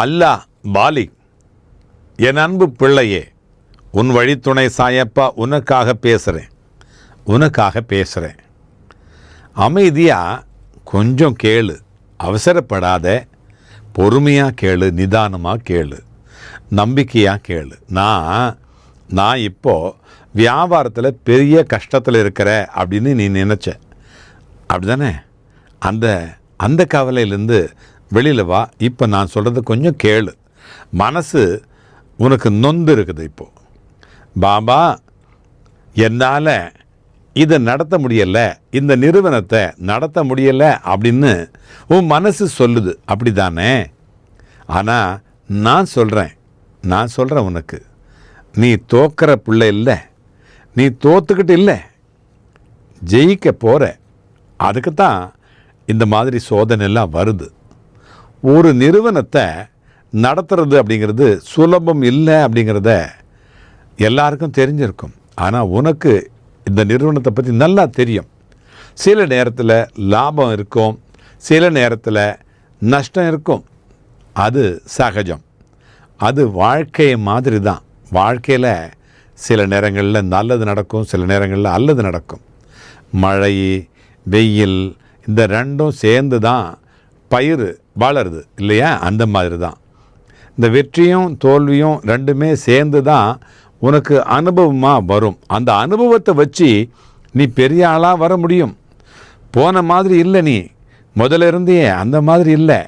அல்லா poly என் அன்பு பிள்ளையே உன் வழித்துணை சாயப்பா உனக்காக பேசுகிறேன் உனக்காக பேசுகிறேன் அமைதியாக கொஞ்சம் கேளு அவசரப்படாத பொறுமையாக கேளு நிதானமாக கேளு நம்பிக்கையாக கேளு. நான் நான் இப்போது வியாபாரத்தில் பெரிய கஷ்டத்தில் இருக்கிற அப்படின்னு நீ நினச்ச. அப்படி தானே அந்த அந்த கவலையிலேருந்து வெளியில் வா. இப்போ நான் சொல்கிறது கொஞ்சம் கேளு. மனசு உனக்கு நொந்து இருக்குது இப்போது பாபா என்னால் இதை நடத்த முடியலை. இந்த நிறுவனத்தை நடத்த முடியலை அப்படின்னு உன் மனசு சொல்லுது. அப்படி தானே ஆனால் நான் சொல்கிறேன் நான் சொல்கிறேன் உனக்கு. நீ தோக்கிற பிள்ளை இல்லை. நீ தோத்துக்கிட்டு இல்லை. ஜெயிக்க போகிற அதுக்கு தான் இந்த மாதிரி சோதனை எல்லாம் வருது. ஒரு நிறுவனத்தை நடத்துறது அப்படிங்கிறது சுலபம் இல்லை அப்படிங்கிறத எல்லாருக்கும் தெரிஞ்சிருக்கும். ஆனால் உனக்கு இந்த நிறுவனத்தை பற்றி நல்லா தெரியும். சில நேரத்தில் லாபம் இருக்கும். சில நேரத்தில் நஷ்டம் இருக்கும். அது சகஜம். அது வாழ்க்கை மாதிரி தான். வாழ்க்கையில் சில நேரங்களில் நல்லது நடக்கும் சில நேரங்களில் அல்லது நடக்கும். மழை வெயில் இந்த ரெண்டும் சேர்ந்து தான் பயிர் வளருது இல்லையா? அந்த மாதிரி தான் இந்த வெற்றியும் தோல்வியும் ரெண்டுமே சேர்ந்து தான் உனக்கு அனுபவமாக வரும். அந்த அனுபவத்தை வச்சு நீ பெரிய ஆளாக வர முடியும். போன மாதிரி இல்லை நீ. முதல்ல இருந்தே அந்த மாதிரி இல்லை.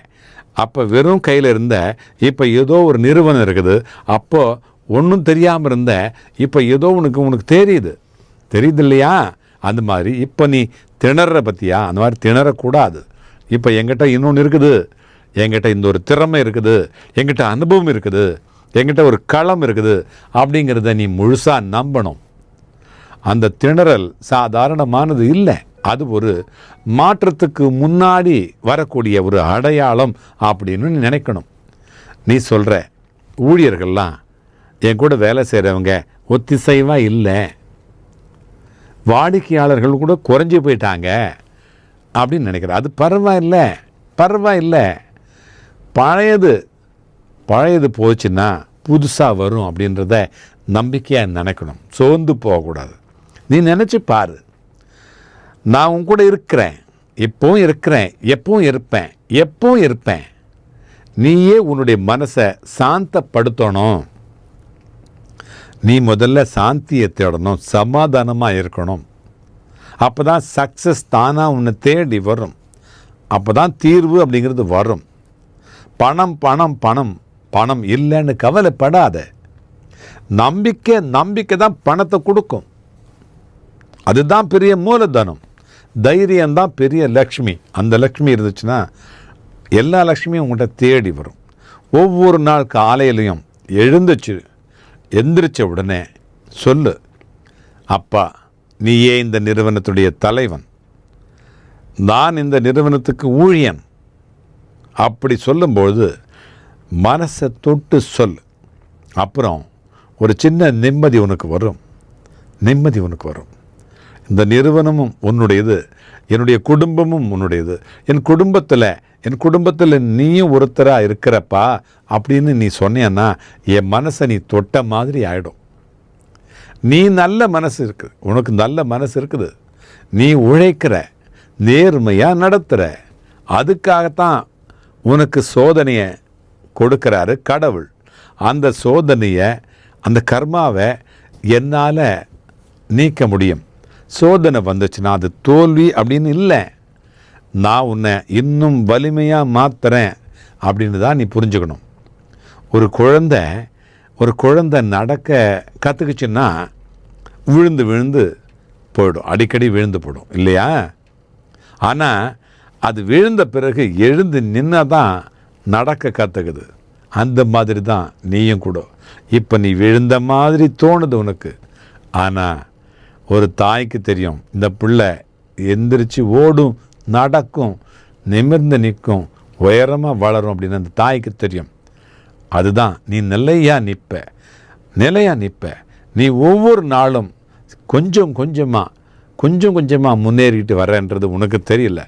அப்போ வெறும் கையில் இருந்த இப்போ ஏதோ ஒரு நிறுவனம் இருக்குது. அப்போ ஒன்றும் தெரியாமல் இருந்த இப்போ ஏதோ உனக்கு உனக்கு தெரியுது. தெரியுது இல்லையா? அந்த மாதிரி. இப்போ நீ திணற பற்றியா அந்த மாதிரி திணறக்கூடாது. இப்போ என்கிட்ட இன்னொன்று இருக்குது. எங்கிட்ட இந்த ஒரு திறமை இருக்குது. எங்கிட்ட அனுபவம் இருக்குது. எங்கிட்ட ஒரு களம் இருக்குது. அப்படிங்கிறத நீ முழுசாக நம்பணும். அந்த திணறல் சாதாரணமானது இல்லை. அது ஒரு மாற்றத்துக்கு முன்னாடி வரக்கூடிய ஒரு அடையாளம் அப்படின்னு நீ நினைக்கணும். நீ சொல்கிற ஊழியர்கள்லாம் என் கூட வேலை செய்கிறவங்க ஒத்திசைவாக இல்லை. வாடிக்கையாளர்கள் கூட குறைஞ்சி போயிட்டாங்க. அப்படின்னு நினைக்கிறேன். அது பரவாயில்ல பரவாயில்ல. பழையது பழையது போச்சுன்னா புதுசாக வரும் அப்படின்றத நம்பிக்கையாக நினைக்கணும். சோர்ந்து போகக்கூடாது. நீ நினச்சி பாரு. நான் உன் கூட இருக்கிறேன். இப்போவும் இருக்கிறேன். எப்பவும் இருப்பேன். எப்பவும் இருப்பேன். நீயே உன்னுடைய மனசை சாந்தப்படுத்தணும். நீ முதல்ல சாந்தியை தேடணும். சமாதானமாக இருக்கணும். அப்போ தான் சக்ஸஸ் தானாக உன்னை தேடி வரும். அப்போ தான் தீர்வு அப்படிங்கிறது வரும். பணம் பணம் பணம். பணம் இல்லைன்னு கவலைப்படாத. நம்பிக்கை நம்பிக்கை தான் பணத்தை கொடுக்கும். அதுதான் பெரிய மூலதனம். தைரியம்தான் பெரிய லக்ஷ்மி. அந்த லக்ஷ்மி இருந்துச்சுன்னா எல்லா லக்ஷ்மியும் உங்கள்கிட்ட தேடி வரும். ஒவ்வொரு நாள் காலையிலையும் எழுந்துச்சு எந்திரிச்ச உடனே சொல்லு அப்பா நீயே இந்த நிறுவனத்துடைய தலைவன். நான் இந்த நிறுவனத்துக்கு ஊழியன். அப்படி சொல்லும்பொழுது மனசை தொட்டு சொல் அப்புறம் ஒரு சின்ன நிம்மதி உனக்கு வரும். நிம்மதி உனக்கு வரும். இந்த நிறுவனமும் உன்னுடையது. என்னுடைய குடும்பமும் உன்னுடையது. என் குடும்பத்தில் என் குடும்பத்தில் நீயும் ஒருத்தராக இருக்கிறப்பா அப்படின்னு நீ சொன்னேன்னா என் மனசை நீ தொட்ட மாதிரி ஆகிடும் நீ நல்ல மனசு இருக்குது. உனக்கு நல்ல மனசு இருக்குது. நீ உழைக்கிற நேர்மையாக நடத்துகிற அதுக்காகத்தான் உனக்கு சோதனையை கொடுக்குறாரு கடவுள். அந்த சோதனையை அந்த கர்மாவை என்னால் நீக்க முடியும். சோதனை வந்துச்சுன்னா அது தோல்வி அப்படின்னு இல்லை. நான் உன்னை இன்னும் வலிமையாக மாத்துறேன் அப்படின்னு தான் நீ புரிஞ்சுக்கணும். ஒரு குழந்தை ஒரு குழந்தை நடக்க கற்றுக்குச்சுன்னா விழுந்து விழுந்து போயிடும். அடிக்கடி விழுந்து போயிடும் இல்லையா? ஆனால் அது விழுந்த பிறகு எழுந்து நின்னா தான் நடக்க கற்றுக்குது அந்த மாதிரி தான் நீயும் கூட. இப்போ நீ விழுந்த மாதிரி தோணுது உனக்கு. ஆனால் ஒரு தாய்க்கு தெரியும். இந்த பிள்ளை எந்திரிச்சு ஓடும் நடக்கும் நிமிர்ந்து நிற்கும் உயரமாக வளரும் அப்படின்னு அந்த தாய்க்கு தெரியும். அதுதான் நீ நிலையாக நிற்ப. நிலையாக நிற்ப. நீ ஒவ்வொரு நாளும் கொஞ்சம் கொஞ்சமாக கொஞ்சம் கொஞ்சமாக முன்னேறிட்டு வரேன்றது உனக்கு தெரியல.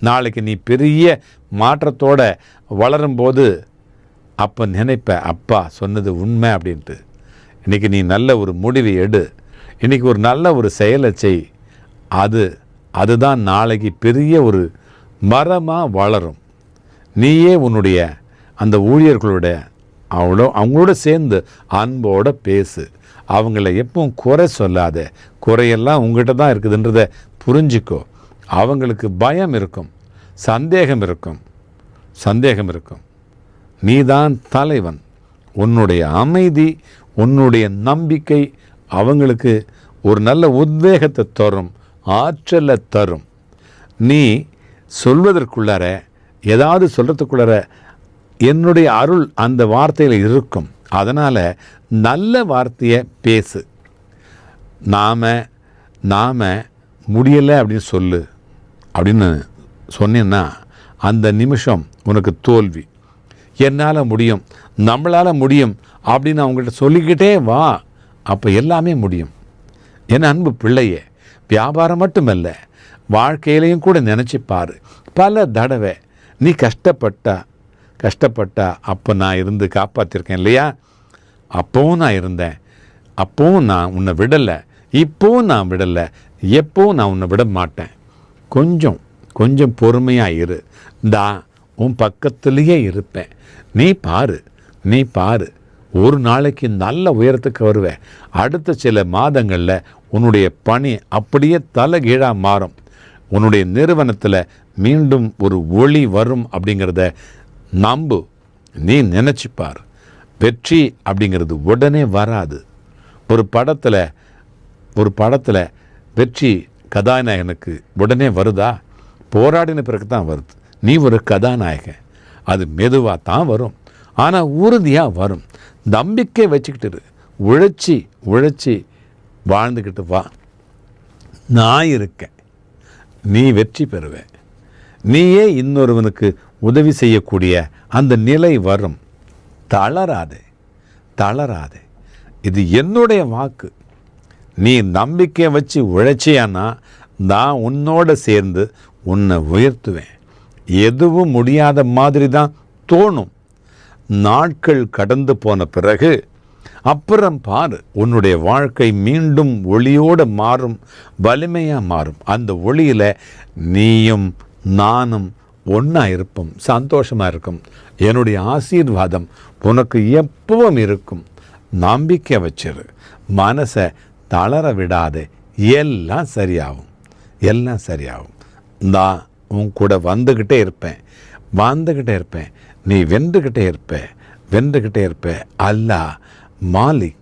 நாளைக்கு நீ பெரிய மாற்றத்தோடு வளரும்போது அப்போ நினைப்ப அப்பா சொன்னது உண்மை அப்படின்ட்டு. இன்றைக்கி நீ நல்ல ஒரு முடிவை எடு. இன்றைக்கி ஒரு நல்ல ஒரு செயலை செய். அது அதுதான் நாளைக்கு பெரிய ஒரு மரமாக வளரும். நீயே உன்னுடைய அந்த ஊழியர்களோட அவளோ அவங்களோட சேர்ந்து அன்போட பேசு. அவங்கள எப்பவும் குறை சொல்லாத. குறையெல்லாம் உங்ககிட்ட தான் இருக்குதுன்றத புரிஞ்சுக்கோ. அவங்களுக்கு பயம் இருக்கும். சந்தேகம் இருக்கும். சந்தேகம் இருக்கும். நீதான் தலைவன். உன்னுடைய அமைதி உன்னுடைய நம்பிக்கை அவங்களுக்கு ஒரு நல்ல உத்வேகத்தை தரும் ஆற்றலை தரும். நீ சொல்வதற்குள்ளார ஏதாவது சொல்கிறதுக்குள்ளார என்னுடைய அருள் அந்த வார்த்தையில் இருக்கும். அதனால் நல்ல வார்த்தையை பேசு. நாம் நாம் முடியலை அப்படின்னு சொல்லு. அப்படின்னு சொன்னேன்னா அந்த நிமிஷம் உனக்கு தோல்வி. என்னால் முடியும் நம்மளால் முடியும் அப்படின்னு அவங்கள்ட்ட சொல்லிக்கிட்டே வா. அப்போ எல்லாமே முடியும். என் அன்பு பிள்ளையே வியாபாரம் மட்டுமல்ல வாழ்க்கையிலையும் கூட நினச்சி பாரு. பல தடவை நீ கஷ்டப்பட்டா கஷ்டப்பட்டா அப்போ நான் இருந்து காப்பாற்றிருக்கேன் இல்லையா? அப்போவும் நான் இருந்தேன். அப்போவும் நான் உன்னை விடலை. இப்போவும் நான் விடலை. எப்போவும் நான் உன்னை விட மாட்டேன். கொஞ்சம் கொஞ்சம் பொறுமையாக இரு. தா உன் பக்கத்துலேயே இருப்பேன். நீ பாரு நீ பாரு. ஒரு நாளைக்கு நல்ல உயரத்துக்கு வருவேன். அடுத்த சில மாதங்களில் உன்னுடைய பணி அப்படியே தலைகீழாக மாறும். உன்னுடைய நிறுவனத்தில் மீண்டும் ஒரு ஒளி வரும் அப்படிங்கிறத நம்பு. நீ நினச்சிப்பார். வெற்றி அப்படிங்கிறது உடனே வராது. ஒரு படத்தில் ஒரு படத்தில் வெற்றி கதாநாயகனுக்கு உடனே வருதா? போராடின பிறகு தான் வருது. நீ ஒரு கதாநாயகன். அது மெதுவாக தான் வரும். ஆனால் உறுதியாக வரும். நம்பிக்கை வச்சுக்கிட்டு உழைச்சி உழைச்சி வாழ்ந்துக்கிட்டு வா. நான் இருக்கேன். நீ வெற்றி பெறுவ. நீயே இன்னொருவனுக்கு உதவி செய்யக்கூடிய அந்த நிலை வரும். தளராதே தளராதே. இது என்னுடைய வாக்கு. நீ நம்பிக்கை வச்சு உழைச்சியானா நான் உன்னோட சேர்ந்து உன்னை உயர்த்துவேன். எதுவும் முடியாத மாதிரி தான் தோணும். நாட்கள் கடந்து போன பிறகு அப்புறம் பாரு உன்னுடைய வாழ்க்கை மீண்டும் ஒளியோடு மாறும் வலிமையாக மாறும். அந்த ஒளியில் நீயும் நானும் ஒன்றா இருப்போம் சந்தோஷமாக இருக்கும் என்னுடைய ஆசீர்வாதம் உனக்கு எப்பவும் இருக்கும். நம்பிக்கை வச்சிரு. மனசை தளர விடாதே. எல்லாம் சரியாகும். எல்லாம் சரியாகும். நான் உன் கூட வந்துக்கிட்டே இருப்பேன். வந்துக்கிட்டே இருப்பேன். நீ வென்றுக்கிட்டே இருப்ப. வென்றுக்கிட்டே இருப்ப. அல்லா மாலிக்